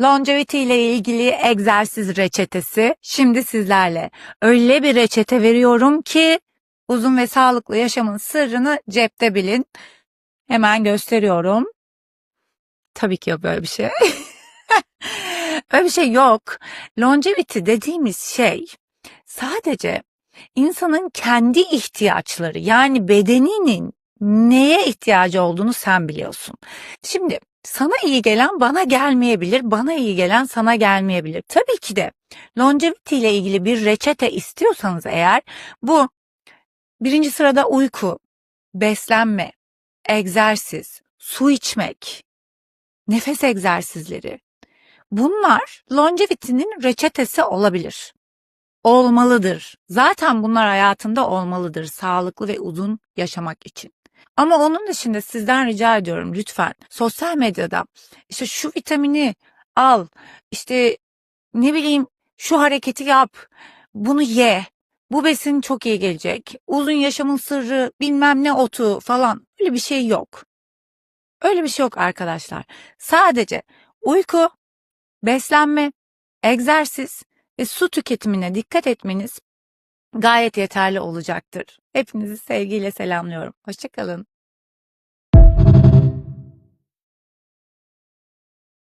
Longevity ile ilgili egzersiz reçetesi şimdi sizlerle. Öyle bir reçete veriyorum ki uzun ve sağlıklı yaşamın sırrını cepte bilin. Hemen gösteriyorum. Tabii ki yok böyle bir şey. Öyle bir şey yok. Longevity dediğimiz şey sadece insanın kendi ihtiyaçları yani bedeninin neye ihtiyacı olduğunu sen biliyorsun. Şimdi sana iyi gelen bana gelmeyebilir, bana iyi gelen sana gelmeyebilir. Tabii ki de longevity ile ilgili bir reçete istiyorsanız eğer bu birinci sırada uyku, beslenme, egzersiz, su içmek, nefes egzersizleri. Bunlar longevity'nin reçetesi olabilir. Olmalıdır. Zaten bunlar hayatında olmalıdır sağlıklı ve uzun yaşamak için. Ama onun dışında sizden rica ediyorum lütfen sosyal medyada işte şu vitamini al, işte ne bileyim şu hareketi yap, bunu ye, bu besin çok iyi gelecek, uzun yaşamın sırrı bilmem ne otu falan öyle bir şey yok. Öyle bir şey yok arkadaşlar. Sadece uyku, beslenme, egzersiz ve su tüketimine dikkat etmeniz gayet yeterli olacaktır. Hepinizi sevgiyle selamlıyorum. Hoşçakalın.